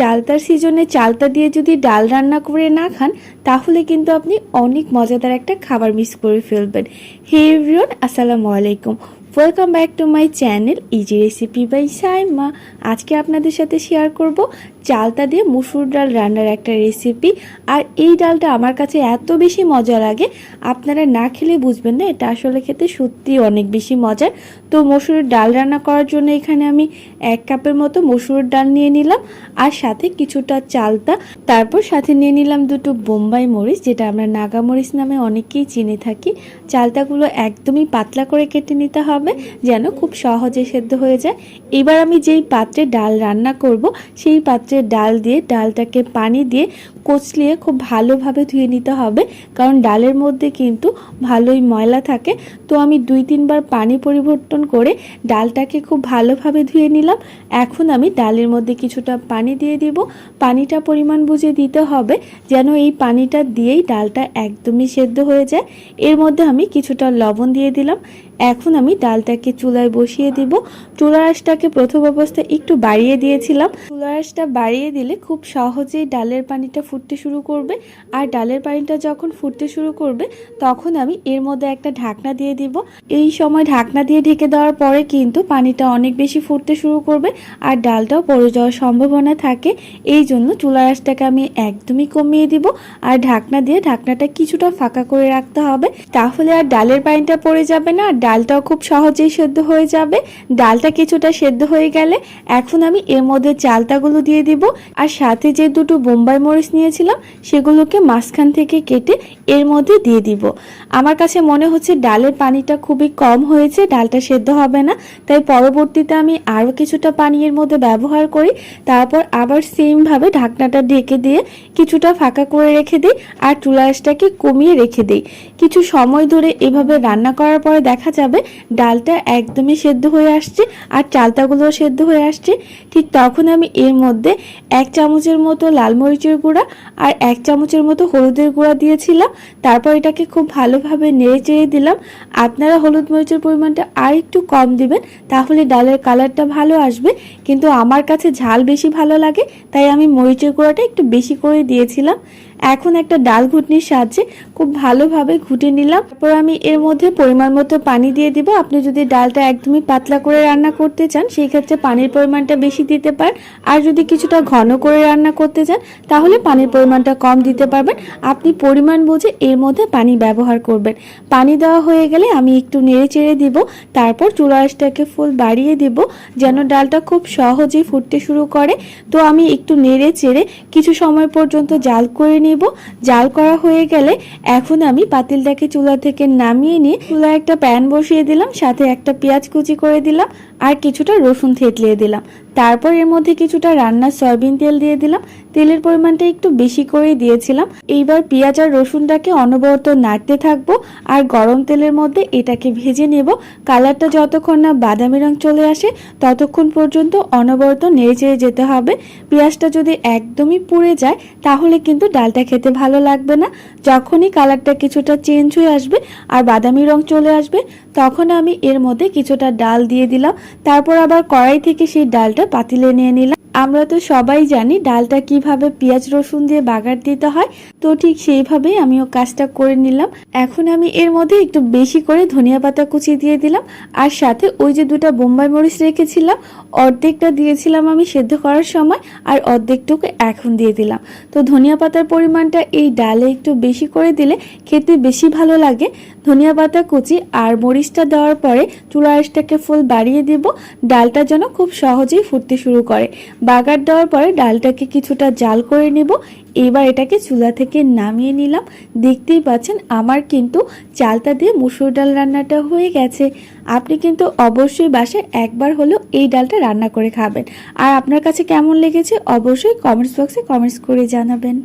চালতার সিজনে চালতা দিয়ে যদি ডাল রান্না করে না খান, তাহলে কিন্তু আপনি অনেক মজাদার একটা খাবার মিস করে ফেলবেন। হে এভরিওন আসসালামু আলাইকুম। Welcome back to my channel easy recipe by Saima আজকে আপনাদের সাথে শেয়ার করব চালতা দিয়ে মুসুর ডাল রান্নার একটা রেসিপি আর এই ডালটা আমার কাছে এত বেশি মজা লাগে, আপনারা না খেলে বুঝবেন না, এটা আসলে খেতে সত্যি অনেক বেশি মজার। তো মসুরের ডাল রান্না করার জন্য এখানে আমি এক কাপের মতো মসুরের ডাল নিয়ে নিলাম, আর সাথে কিছুটা চালতা। তারপর সাথে নিয়ে নিলাম দুটো বোম্বাই মরিচ, যেটা আমরা নাগা মরিচ নামে অনেকেই চিনে থাকি। চালতাগুলো একদমই পাতলা করে কেটে নিতে হবে, যেন খুব সহজে সেদ্ধ হয়ে যায়। এবার আমি যেই পাত্রে ডাল রান্না করব, সেই পাত্রে ডাল দিয়ে, ডালটাকে পানি দিয়ে কচলিয়ে খুব ভালোভাবে ধুয়ে নিতে হবে। কারণ ডালের মধ্যে কিন্তু ভালোই ময়লা থাকে। তো আমি দুই তিনবার পানি পরিবর্তন করে ডালটাকে খুব ভালোভাবে ধুয়ে নিলাম। এখন আমি ডালের মধ্যে কিছুটা পানি দিয়ে দিব। পানিটা পরিমাণ বুঝে দিতে হবে যেন এই পানিটা দিয়েই ডালটা একদমই সেদ্ধ হয়ে যায়। এর মধ্যে আমি কিছুটা লবণ দিয়ে দিলাম। এখন আমি ডালটাকে চুলায় বসিয়ে দিব। চুলার আঁচটাকে প্রথম অবস্থায় একটু বাড়িয়ে দিয়েছিলাম। চুলার আঁচটা বাড়িয়ে দিলে খুব সহজেই ডালের পানিটা ফুটতে শুরু করবে। আর ডালের পানিটা যখন ফুটতে শুরু করবে, তখন আমি এর মধ্যে একটা ঢাকনা দিয়ে দিব। এই সময় ঢাকনা দিয়ে ঢেকে দেওয়ার পরে কিন্তু পানিটা অনেক বেশি ফুটতে শুরু করবে আর ডালটাও পড়ে যাওয়ার সম্ভাবনা থাকে। এই জন্য চুলার আঁচটাকে আমি একদমই কমিয়ে দিব। আর ঢাকনা দিয়ে ঢাকনাটা কিছুটা ফাঁকা করে রাখতে হবে। তাহলে আর ডালের পানিটা পড়ে যাবে না, আর ডালটাও খুব সহজেই সেদ্ধ হয়ে যাবে। ডালটা কিছুটা সেদ্ধ হয়ে গেলে এখন আমি এর মধ্যে চালতাগুলো দিয়ে দিব। আর সাথে যে দুটো বোম্বাই মরিচ নিয়েছিলাম, সেগুলোকে মাঝখান থেকে কেটে এর মধ্যে দিয়ে দিব। আমার কাছে মনে হচ্ছে ডালের পানিটা খুবই কম হয়েছে, ডালটা সেদ্ধ হবে না। তাই পরবর্তীতে আমি আরও কিছুটা পানি এর মধ্যে ব্যবহার করি। তারপর আবার সেমভাবে ঢাকনাটা ঢেকে দিয়ে কিছুটা ফাঁকা করে রেখে দিই আর চুলা কমিয়ে রেখে দিই। কিছু সময় ধরে এভাবে রান্না করার পরে দেখা যাবে ডালটা একদমই সেদ্ধ হয়ে আসছে আর চালতাগুলোও সেদ্ধ হয়ে আসছে। ঠিক তখন আমি এর মধ্যে এক চামচের মতো লাল মরিচের গুঁড়া আর এক চামচের মতো হলুদের গুঁড়া দিয়েছিলাম। তারপর এটাকে খুব ভালোভাবে নেড়ে চেড়ে দিলাম। আপনারা হলুদ মরিচের পরিমাণটা আর একটু কম দিবেন, তাহলে ডালের কালারটা ভালো আসবে। কিন্তু আমার কাছে ঝাল বেশি ভালো লাগে, তাই আমি মরিচের গুঁড়াটা একটু বেশি করে দিয়েছিলাম। এখন একটা ডাল ঘুটনির সাহায্যে খুব ভালোভাবে ঘুটে নিলাম। তারপর আমি এর মধ্যে পরিমাণ মতো পানি দিয়ে দিব। আপনি যদি ডালটা একদমই পাতলা করে রান্না করতে চান, সেই ক্ষেত্রে পানির পরিমাণটা বেশি দিতে পারেন। আর যদি কিছুটা ঘন করে রান্না করতে চান, তাহলে পানির পরিমাণটা কম দিতে পারবেন। আপনি পরিমাণ বুঝে এর মধ্যে পানি ব্যবহার করবেন। পানি দেওয়া হয়ে গেলে আমি একটু নেড়ে চেড়ে দিব। তারপর চুলা আঁচটাকে ফুল বাড়িয়ে দিব, যেন ডালটা খুব সহজেই ফুটতে শুরু করে। তো আমি একটু নেড়ে চেড়ে কিছু সময় পর্যন্ত জাল করে নেব। জাল করা হয়ে গেলে এখন আমি পাতিলটাকে চুলা থেকে নামিয়ে নিয়ে চুলা একটা প্যান বসিয়ে দিলাম, সাথে একটা পেঁয়াজ কুচি করে দিলাম, আর কিছুটা রসুন থেতলিয়ে দিলাম। তারপর এর মধ্যে কিছুটা রান্নার সয়াবিন তেল দিয়ে দিলাম। তেলের পরিমাণটা একটু বেশি করে দিয়েছিলাম। এইবার পেঁয়াজ আর রসুনটাকে অনবরত নাড়তে থাকব আর গরম তেলের মধ্যে এটাকে ভেজে নেব। কালারটা যতক্ষণ না বাদামি রং চলে আসে, ততক্ষণ পর্যন্ত অনবরত নেড়ে যেতে হবে। পেঁয়াজটা যদি একদমই পুড়ে যায়, তাহলে কিন্তু ডালটা খেতে ভালো লাগবে না। যখনই কালারটা কিছুটা চেঞ্জ হয়ে আসবে আর বাদামি রং চলে আসবে, তখন আমি এর মধ্যে কিছুটা ডাল দিয়ে দিলাম। তারপর আবার কড়াই থেকে সেই ডালটা পাতিলে নিয়ে নিলাম। আমরা তো সবাই জানি ডালটা কীভাবে পেঁয়াজ রসুন দিয়ে বাগার দিতে হয়। তো ঠিক সেইভাবেই আমিও কাজটা করে নিলাম। এখন আমি এর মধ্যে একটু বেশি করে ধনিয়া পাতা কুচি দিয়ে দিলাম। আর সাথে ওই যে দুটো বোম্বাই মরিচ রেখেছিলাম, অর্ধেকটা দিয়েছিলাম আমি সেদ্ধ করার সময় আর অর্ধেকটুকু এখন দিয়ে দিলাম। তো ধনিয়া পাতার পরিমাণটা এই ডালে একটু বেশি করে দিলে খেতে বেশি ভালো লাগে। ধনিয়া পাতা কুচি আর মরিচটা দেওয়ার পরে চুলা আঁচটাকে ফুল বাড়িয়ে দেব। ডালটা যেন খুব সহজেই ফুটতে শুরু করে। বাগার দেওয়ার পরে ডালটাকে কিছুটা জাল করে নেব। এবার এটাকে চুলা থেকে নামিয়ে নিলাম। দেখতেই পাচ্ছেন আমার কিন্তু চালটা দিয়ে মুসুর ডাল রান্নাটা হয়ে গেছে। আপনি কিন্তু অবশ্যই বাসায় একবার হলেও এই ডালটা রান্না করে খাবেন। আর আপনার কাছে কেমন লেগেছে অবশ্যই কমেন্টস বক্সে কমেন্টস করে জানাবেন।